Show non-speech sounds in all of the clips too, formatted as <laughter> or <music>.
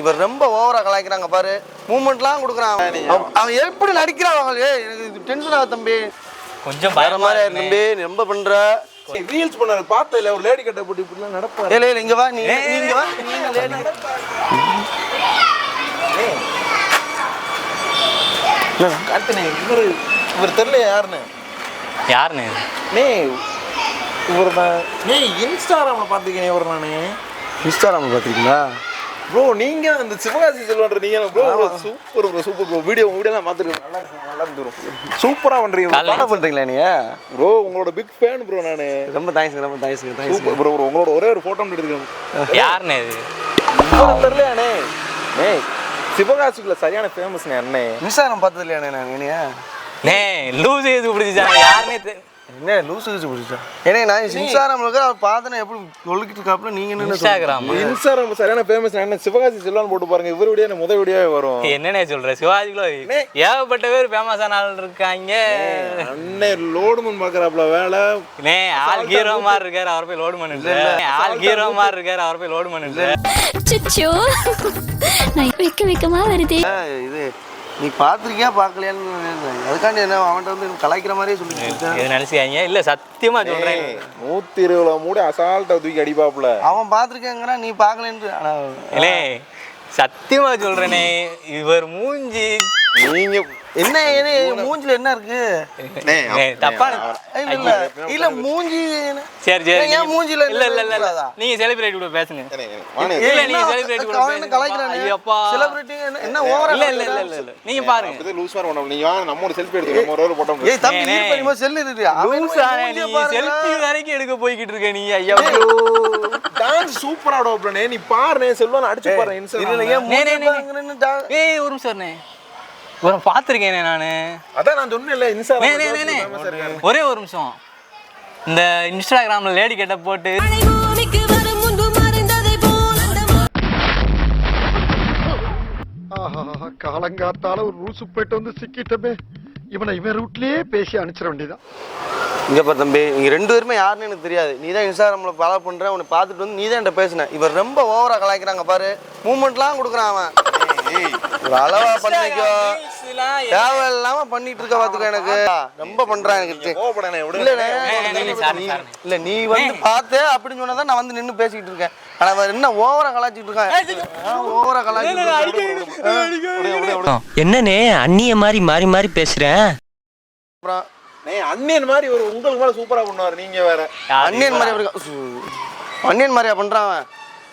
இவர் ரொம்ப ஓவரா கலாய்க்கிறாங்க பாரு. மூமெண்ட்லாம் கொடுக்குறான் அவன். அவன் எப்படி நடிக்கிறான் எனக்கு டென்ஷன் ஆகுது தம்பி. கொஞ்சம் பயமா தம்பி நீ ரொம்ப பண்ற. ரீல்ஸ் பண்ணாரு பார்த்தல ஒரு லேடி கட்ட போட்டு இப்படிலாம் நடப்பாரு. ஏய் இல்ல இங்க வா நீ நீங்க வா. நீங்க. காட்டுனே இவர் இவர் தெரியல யாருன்னு? யாருண்ணே இது? நே இவர் நான் நே இன்ஸ்டாகிராம்ல பார்த்துக்கேன் இவர் நானு. இன்ஸ்டாகிராம் பாத்தீங்களா? ப்ரோ நீங்க அந்த சிவகாசி செல்வன்ற நீங்க bro super bro super bro video வீடியோலாம் பார்த்துருக்கேன் நல்லா இருக்கு நல்லா இருந்து ப்ரோ சூப்பரா பண்றீங்க காலைல ஃபாலோ பண்றீங்களா நீங்க? ப்ரோ உங்களோட பிக் ஃபேன் ப்ரோ நானு. ரொம்ப தேங்க்ஸ் ரொம்ப தேங்க்ஸ் தேங்க்ஸ் சூப்பர் ப்ரோ உங்களோட ஒரே ஒரு போட்டோ எடுத்துக்கிறேன் யாருண்ணே இது? தெரியலையாண்ணே நே சிவகாசிக்குள்ள சரியான ஃபேமஸ் அண்ணே. இன்ஸ்டாகிராம் பார்த்தது இல்லையாண்ணே நான் என்னைய நே லூஸ் எது பிடிச்சிச்சாங்க யாருன்னே என்ன லூசு லூசு பிடிச்சா ஏன்னா நான் இன்ஸ்டாகிராம்ல இருக்கிற அவர் பார்த்தேன் எப்படி சொல்லிக்கிட்டு இருக்காப்புல நீங்க என்ன இன்ஸ்டாகிராம். இன்ஸ்டாகிராம் சரியான ஃபேமஸ் அண்ணே சிவகாசி செல்வான்னு போட்டு பாருங்க இவர் வீடியோ முத வீடியோவே வரும். என்னண்ணே சொல்ற சிவாஜிக்குள்ள ஏகப்பட்ட பேர் ஃபேமஸ் ஆன ஆள் இருக்காங்க. அண்ணே லோடு முன் பாக்குறாப்ல வேலை. நே ஆள் ஹீரோ மாதிரி இருக்காரு அவர் போய் லோடு பண்ணிட்டு ஆள் ஹீரோ மாதிரி இருக்காரு அவர் போய் லோடு பண்ணிட்டு சுச்சோ. நான் வெக்க வெக்கமா வருதே. இது நீ பார்த்துருக்கியா? பார்க்கலையான்னு அதுக்காண்டி என்ன அவன்கிட்ட வந்து கலாய்க்கிற மாதிரியே சொல்லிட்டு இருக்கேன். இது நினைச்சுக்காங்க இல்ல சத்தியமா சொல்றேன். நூத்தி இருபதுல மூடி அசால்ட்டா தூக்கி அடிப்பாப்ல அவன் பார்த்துருக்கேங்கிறான் நீ பார்க்கலன்ட்டு. ஆனா இல்லே சத்தியமா சொல்றேனே. இவர் மூஞ்சி நீங்க என்ன ஏனே மூஞ்சில என்ன இருக்கு? இல்ல மூஞ்சி என்ன- சரி சரி ஏன் மூஞ்சில இல்ல இல்ல இல்ல? நீங்க செலிபிரேட் கூட பேசுங்க. இல்ல நீங்க செலிபிரேட் கூட பேசுங்க. கலாய்க்கிறானே? ஐயப்பா. என்ன- ஆ இல்ல இல்ல இல்ல இல்ல இல்ல. நீங்க பாருங்க. அப்படிதான் லூஸ் மாதிரி பண்ணணும். நீங்க வாங்க, நம்ம ஒரு செல்ஃபி நம்ம ஒரு ஒரு போட்டோ ஏய் தம்பி நீ பண்ணி செல்லு இருக்கு அவன் லூசானே நீ மூஞ்சிய பாருடா. செல்ஃபி வரைக்கும் எடுக்க போய்கிட்டு இருக்க நீ ஐயா. டான்ஸ் சூப்பரா ஆடுவாப்லனே நீ. பாருனே செல்வன் அடிச்சு பாரு இல்ல, ஏன் பாருங்கன்னு ஏய் ஒரு நிமிஷம் ஒரு பார்த்துருக்கேனே நானு. அதான் நான் சொன்னேன்ல நே, நே. இன்ஸ்டாகிராம் ஒரே ஒரு நிமிஷம். இந்த இன்ஸ்டாகிராம்ல லேடி கெட்ட போட்டு. காலங்காத்தால ஒரு ரூசு போயிட்டு வந்து சிக்கிட்டமே. இவனை இவன் ரூட்லயே பேசி அனுப்பிச்சிட வேண்டியதான் இங்க பாரு தம்பி நீங்க ரெண்டு பேருமே யாருன்னு எனக்கு தெரியாது. நீ தான் இன்ஸ்டாகிராம்ல ஃபாலோ பண்ற உன்னை பார்த்துட்டு வந்து நீ தான் என்கிட்ட பேசின. இவர் ரொம்ப ஓவரா கலாய்க்கிறாங்க பாரு. மூமெண்ட்லாம் கொடுக்குறான் அவன். ஒரு அளவா பண்ணிக்கோ. தேவையில்லாம பண்ணிட்டு இருக்க பாத்துக்கோ எனக்கு. ரொம்ப பண்றான் எனக்கு. இல்ல நீ வந்து பார்த்து அப்படின்னு சொன்னதான் நான் வந்து நின்னு பேசிக்கிட்டு இருக்கேன். ஆனா அவன் என்ன ஓவரா கலாய்ச்சிட்டு இருக்கான்? ஓவரா கலாய்ச்சிட்டு இருக்கான். என்னண்ணே அண்ணிய மாதிரி மாறி மாறி பேசுறேன். அண்ணன் மாதிரி ஒரு உங்களுக்கு மேல சூப்பரா பண்ணுவாரு நீங்க வேற. அன்னியன் மாதிரி அன்னியன் மாதிரியா பண்றான் அவன்?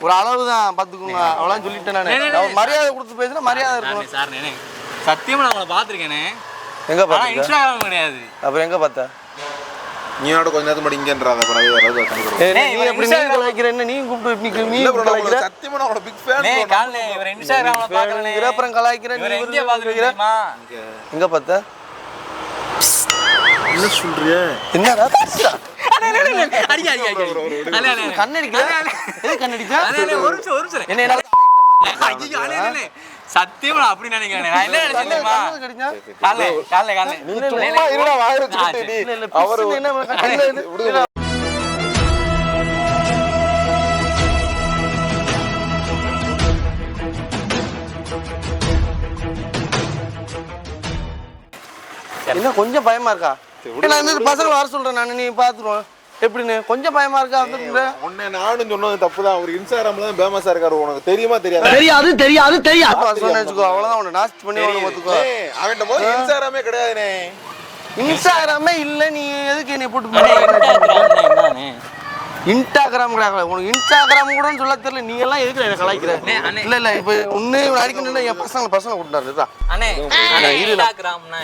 ஒரு அளவு தான் பாத்துக்கோங்க அவ்வளவு சொல்லிட்டேன் நானு. அவன் மரியாதை கொடுத்து பேசினா மரியாதை இருக்கணும். சார் நேனே சத்தியமா நான் உங்களை பார்த்துருக்கேனே. எங்க பார்த்த இன்ஸ்டாகிராம் கிடையாது. அப்புறம் எங்க பார்த்த? நீயோட கொஞ்ச நேரத்து மட்டும் இங்கன்றாத அப்புறம் நீ எப்படி நீ Instagram- கலாய்க்கிற என்ன? நீ கூப்பிட்டு நீ நீ கலாய்க்கிற? சத்தியமா நான் பிக் ஃபேன் நே காலைல இவர் இன்ஸ்டாகிராம்ல பார்க்கறனே. இவரை அப்புறம் கலாய்க்கிற நீ பார்த்துருக்கீங்க கலாய்க்கிற. எங்க பார்த்த? என்ன சொல்றியே? என்னடா பேசுடா அடிக்க அடிக்க அடிக்க அண்ணே. அண்ணே கண்ணடிக்கல எது கண்ணடிச்சா அண்ணே, அண்ணே, ஒரு நிமிஷம் ஒரு நிமிஷம். என்ன. சத்தியமா அப்படி நினைக்கிறேன் நீ சும்மா இருடா வாயில. நீ அவர் கொஞ்சம் பயமா இருக்கா? நான் இந்த பசங்க வர சொல்றேன் நான். நீ பாத்துருவோம் எப்படின்னு? கொஞ்சம் பயமா இருக்கா? வந்து உன்னை நானும் சொன்னது தப்புதான். அவர் இன்ஸ்டாகிராம்ல தான் ஃபேமஸா இருக்காரு. உனக்கு தெரியுமா தெரியாது? தெரியாது தெரியாது தெரியாது. சொன்ன வச்சுக்கோ. அவ்வளவுதான் உன்னை நாஸ்ட் பண்ணி உனக்கு பார்த்துக்கோ அவன் போது இன்ஸ்டாகிராமே கிடையாதுனே. இன்ஸ்டாகிராமே இல்ல நீ எதுக்கு என்னை போட்டு என்னண்ணே? இன்ஸ்டாகிராம் கிடையாது உனக்கு இன்ஸ்டாகிராம் கூட சொல்ல தெரியல. நீ எல்லாம் எதுக்கு என்ன கலாய்க்கிற. இல்ல இல்ல. இப்ப உன்னை அடிக்கணும்னா என் பசங்க பசங்க கூட்டாரு அண்ணே அண்ணே, இன்ஸ்டாகிராம்னா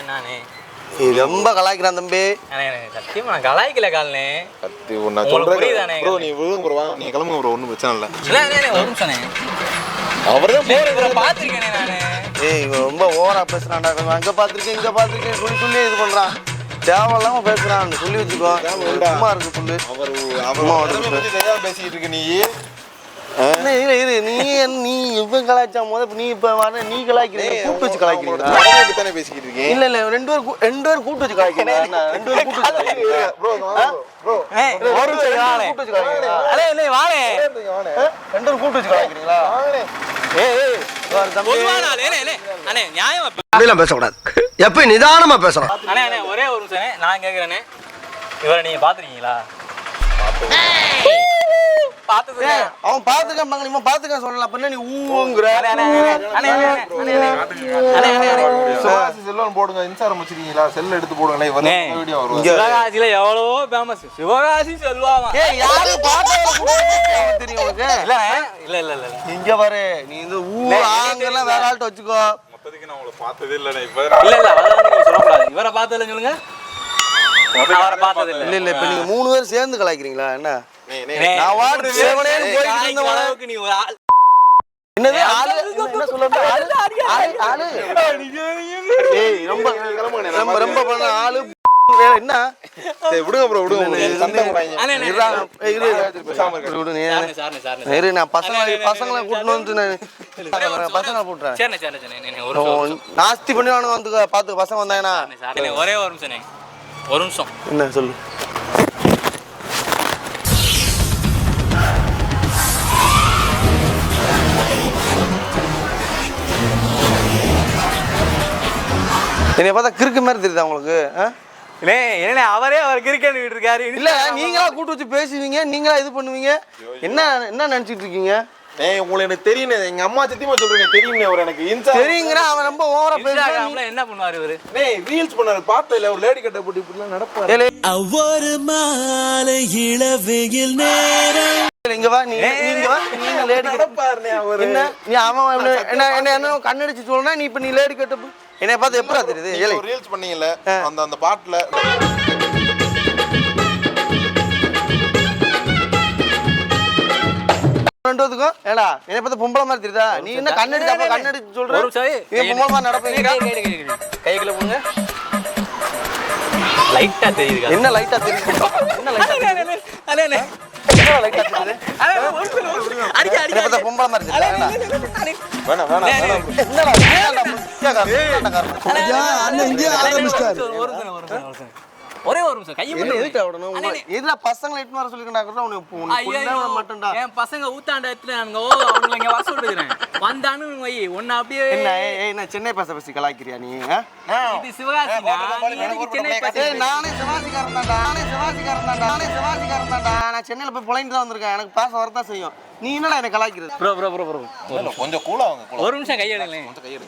ரொம்ப கலாய்க்கிறான் தம்பி. அண்ணே, அண்ணே, சத்தியமா நான் கலாய்க்கல காலனே. கத்தி நான் சொல்றேன்? ப்ரோ நீ விழுங்க ப்ரோ நீ கிளம்புங்க ப்ரோ ஒன்றும் பிரச்சனை இல்லை. ஒரு நிமிஷம் பார்த்திருக்கேனே நானு. ஏய் இவன் ரொம்ப ஓவரா பேசுறான்டா கொஞ்சம் அங்க பாத்திருக்கேன் இங்க பாத்திருக்கேன் சொல்லி சொல்லி இது பண்றான். தேவையில்லாம பேசுறான் சொல்லி வச்சுக்கோ. சும்மா இருக்கு சொல்லு. அவர் அவர் தெரியாம பேசிக்கிட்டு இருக்க நீ இரு இரு. நீ நீ இவன் கலாய்ச்சா போது நீ இப்ப வர நீ கலாய்க்கிறீங்க. கூப்பிட்டு வச்சு கலாய்க்கிறீங்க பேசிக்கிட்டு இருக்கீங்க? இல்ல ரெண்டு பேரும் ரெண்டு ஒரு வாளே வச்சு கலாய்க்கிறீங்க. அலே வச்சு கலாய்க்கிறீங்களா? ஏய் எப்ப நிதானமா பேசணும். அண்ணே ஒரே ஒரு நான் கேக்குறேனே இவரை நீங்க பாத்துருக்கீங்களா அவன் பாத்துக்க மங்க இவன் பாத்துக்க சொல்லல அப்ப நீ ஊங்கற செல்லுன்னு போடுங்க இன்ஸ்டாகிராம் வச்சிருக்கீங்களா செல் எடுத்து போடுங்க இவன் வரும் சிவகாசில எவ்வளவோ ஃபேமஸ் சிவகாசி செல்வாமா ஏய் யாரு தெரியும் உனக்கு இல்ல இல்ல இல்ல இல்ல இங்க பாரு நீ இந்த ஊங்கலாம் வேற ஆள்ட்ட வச்சுக்கோ மொத்தத்துக்கு நான் உங்களை பார்த்ததே இல்ல இப்ப இல்ல இல்ல அதான் சொல்லக்கூடாது இவரை பார்த்ததுல சொல்லுங்க அவரை பார்த்தது இல்ல இல்ல மூணு பேர் சேர்ந்து கலாய்க்கிறீங்களா என்ன நான் விடுங்க ப்ரோ விடுங்க நான் பசங்களை கூட்டணும் வந்து பசங்களை கூட்டுறேன். நாஸ்தி பண்ணி வந்து பார்த்து பசங்க வந்தாங்கன்னா. ஒரே ஒரு என்ன சொல்லு? என்னை பார்த்தா கிறுக்கு மாதிரி தெரியுதா உங்களுக்கு என்னண்ணே, அவரே அவர் கிரிக்கெட் இருக்காரு. இல்ல நீங்களா கூட்டு வச்சு பேசுவீங்க நீங்களா இது பண்ணுவீங்க? என்ன என்ன நினைச்சிட்டு இருக்கீங்க? ஏய் உங்களுக்கு எனக்கு தெரியும் எங்க அம்மா சத்தியமா சொல்றேன் தெரியும் அவர் எனக்கு இன்ஸ்டா தெரியுங்கிற அவன் ரொம்ப ஓவரா பேசுறான். என்ன பண்ணுவாரு இவரு? டேய் ரீல்ஸ் பண்ணாரு பார்த்தல இல்ல ஒரு லேடி கட்ட போட்டு இப்படிலாம் நடப்பாரு. ஒவ்வொரு மாலை இளவெயில் நேரம். இங்க வா நீ நீங்க வா நீங்க லேடி கட்ட நடப்பாருனே அவரு. என்ன நீ அவன் என்ன என்ன என்ன கண்ணடிச்சு சொல்றா நீ இப்ப நீ லேடி கட்ட என்னைய பார்த்து எப்படா தெரியுது? ஏழை. ரீல்ஸ் பண்ணீங்கல்ல அந்த அந்த பாட்டுல. ஏடா என்னை பார்த்து பொம்பளை மாதிரி தெரியுதா? நீ என்ன கண்ணடிச்சு அப்ப கண்ணடிச்சு சொல்ற? பொம்பளை மாதிரி நடப்பீங்க. கைக்குள்ள போங்க லைட்டா தெரியுது என்ன லைட்டா தெரியுது என்ன லைட்டா பொம்பளை மாதிரி வேணாம் வேணாம் வேணாம் ஒரே ஒரு நிமிஷம் கையை மட்டும் எதுக்கு விடணும்? இதுல பசங்களை எட்டு வர சொல்லிருக்கா கூட உனக்கு உனக்கு மட்டும்டா என் பசங்க ஊத்தாண்ட எடுத்துறானுங்க ஓ அவங்களை இங்க வர சொல்லிருக்கிறேன் வந்தானு வை ஒன்னு அப்படியே என்ன நான் சென்னை பச பசி கலாய்க்கிறியா நீ இது சிவகாசி சென்னை பச நானே சிவாசிக்காரன் தான்டா நானே சிவாசிக்காரன் தான்டா நானே சிவாசிக்காரன் தான்டா நான் சென்னையில போய் புலைந்து தான் வந்திருக்கேன். எனக்கு பாச வரதான் செய்யும். நீ என்னடா என்ன கலாய்க்கிறது ப்ரோ ப்ரோ ப்ரோ ப்ரோ. கொஞ்சம் கூலா அவங்க கூலா ஒரு நிமிஷம் கையெடுங்களேன்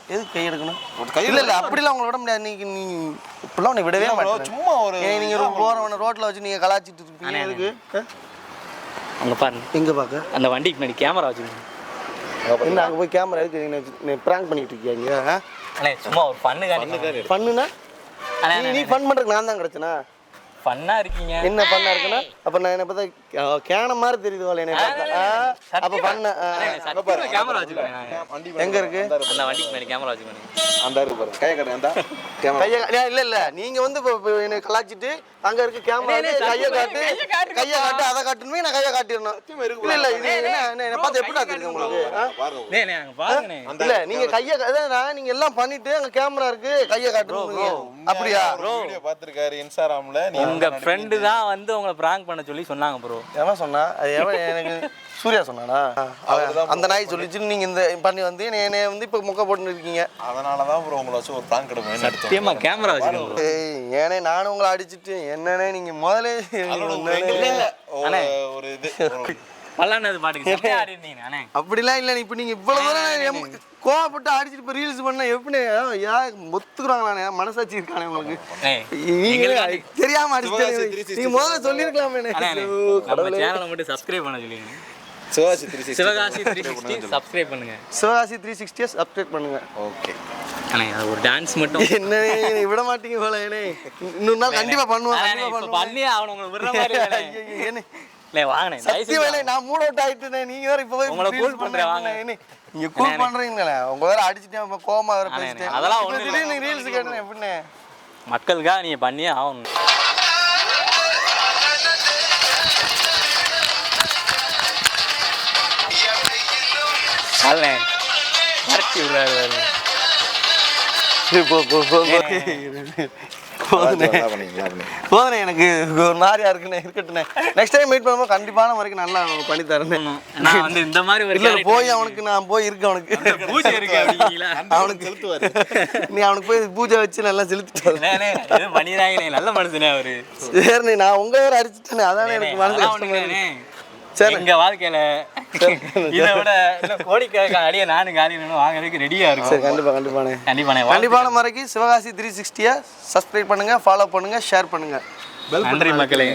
எதுக்கு கை எடுக்கணும்? ஒரு கை இல்ல இல்ல அப்படிலாம் உங்களை விட முடியாது. நீங்க நீ இப்படிலாம் உன்னை விடவே மாட்டேன். சும்மா ஒரு நீங்க ஒரு போறவன ரோட்ல வச்சு நீங்க கலாய்ச்சிட்டு இருப்பீங்க. எதுக்கு? அங்க பாருங்க. எங்க பாக்க? அந்த வண்டிக்கு முன்னாடி கேமரா வச்சுக்கோங்க. என்ன அங்க போய் கேமரா எதுக்கு நீ பிராங்க் பண்ணிட்டு இருக்கியா நீங்க ஆ? அண்ணே சும்மா ஒரு ஃபன்னு அண்ணே நீ- நீ ஃபன் பண்றதுக்கு நான் தான் கிடைச்சனா? ஃபன்னா இருக்கீங்க. என்ன பண்ணா இருக்குன்னா அப்ப நான் என்ன பார்த்தா கேன மாதிரி தெரியுது போல என்ன பார்த்தா. அப்ப பண்ண கேமரா வச்சுக்கோங்க எங்க இருக்கு? அந்த வண்டிக்கு முன்னாடி கேமரா வச்சுக்கோங்க அந்த இருக்கு பாரு. கையை கட்டு அந்த கேமரா கைய இல்ல இல்ல. நீங்க வந்து இப்ப- என்னை கலாய்ச்சிட்டு அங்க இருக்க கேமரா கைய காட்டு கையை காட்டு அதை காட்டுமே நான் கைய காட்டிடணும். இல்ல இல்ல இது என்ன என்ன பார்த்து எப்படி தெரியுது உங்களுக்கு? ஆ? பாருங்க நே நே அங்க பாருங்கண்ணே. இல்ல நீங்க கைய அதான் நீங்க எல்லாம் பண்ணிட்டு அங்க கேமரா இருக்கு கைய காட்டுறீங்க அப்படியா? வீடியோ பாத்துருக்காரு இன்ஸ்டாகிராம்ல நீ உங்க ஃப்ரெண்டு தான் வந்து உங்களை பிராங்க் பண்ண சொல்லி சொன்னாங்க ப்ரோ எவன் சொன்னா? அது எவன் எனக்கு சூர்யா சொன்னானா? அவன் அந்த நாய் சொல்லிச்சு நீங்க இந்த பண்ணி வந்து என்னை வந்து இப்ப முக்க போட்டு இருக்கீங்க. அதனாலதான் ப்ரோ உங்களை வச்சு ஒரு பிராங்க் எடுப்பேன் சத்தியமா கேமரா வச்சுக்கோங்க ஏனே நானும் உங்களை அடிச்சிட்டு என்னன்னே நீங்க முதல்ல <laughs> அண்ணே. ஒரு இது ஒரு- பல்லானது பாட்டுக்கு செம்மையா ஆடி இருந்தீங்க அண்ணே அப்படிலாம் இல்ல இப்ப நீங்க இவ்வளவு தூரம் கோவப்பட்டு அடிச்சிட்டு இப்ப ரீல்ஸ் பண்ணா எப்படி யா ஒத்துக்குறாங்களானே மனசாட்சி இருக்கானே உங்களுக்கு? ஏய், நீங்க எங்களுக்காண்டி- தெரியாம சிவகாசி அடிச்சிட்டு 360 நீங்க முதல்ல அண்ணே, நம்ம சேனலை மட்டும் சப்ஸ்கிரைப் பண்ண சொல்லிருங்க. Sivaji three sixty Sivakasi three sixty subscribe பண்ணுங்க. சிவகாசி த்ரீ சிக்ஸ்டியை அப்டேட் பண்ணுங்க. ஓகே. ஒரு டான்ஸ் மட்டும். என்ன விட மாட்டீங்க போல ஏனே இன்னொரு நாள் கண்டிப்பா பண்ணுவோம் கண்டிப்பா இப்ப பண்ணுவோம். பண்ணியே ஆகணும் உங்களுக்கு விடுற மாதிரி இல்லை வாங்கினேன். நான் மூட் அவுட் ஆகிட்டு நீங்கள் வேறு இப்போ வாங்க. நீங்க உங்க வேற அடிச்சிட்டு அதெல்லாம் ஒண்ணு திடீர்னு மக்களுக்காக நீங்க பண்ணியே ஆகணும். மறக்கி விடுறாரு போ போ போ போதுண்ணே போதுண்ணே எனக்கு ஒரு மாதிரியா இருக்குண்ணே இருக்கட்டுண்ணே நெக்ஸ்ட் டைம் மீட் பண்ணும்போது கண்டிப்பான வரைக்கும் நல்லா பண்ணி தரேன் நான் வந்து இந்த மாதிரி இல்ல போய் அவனுக்கு நான் போய் இருக்க அவனுக்கு. பூஜை இருக்கு அவனுக்கு செலுத்துவாரு. நீ அவனுக்கு போய் பூஜை வச்சு நல்லா செலுத்திட்டு பண்ணிடுறாங்களே நல்ல மனுஷனே அவரு. சரிண்ணே நான் உங்க வேற அடிச்சுட்டேனே அதானே எனக்கு மனசு கஷ்டமா. சரி. எங்க வாழ்க்கையில இதை விட கோடிக்கணக்கான அடியை நானும் காலி நின்னு வாங்குறதுக்கு ரெடியா சரி இருக்கும் கண்டிப்பா கண்டிப்பாண்ணே. கண்டிப்பாண்ணே கண்டிப்பான முறைக்கு சிவகாசி த்ரீ சிக்ஸ்டியை சப்ஸ்கிரைப் பண்ணுங்க ஃபாலோ பண்ணுங்க ஷேர் பண்ணுங்க. நன்றி மக்களே.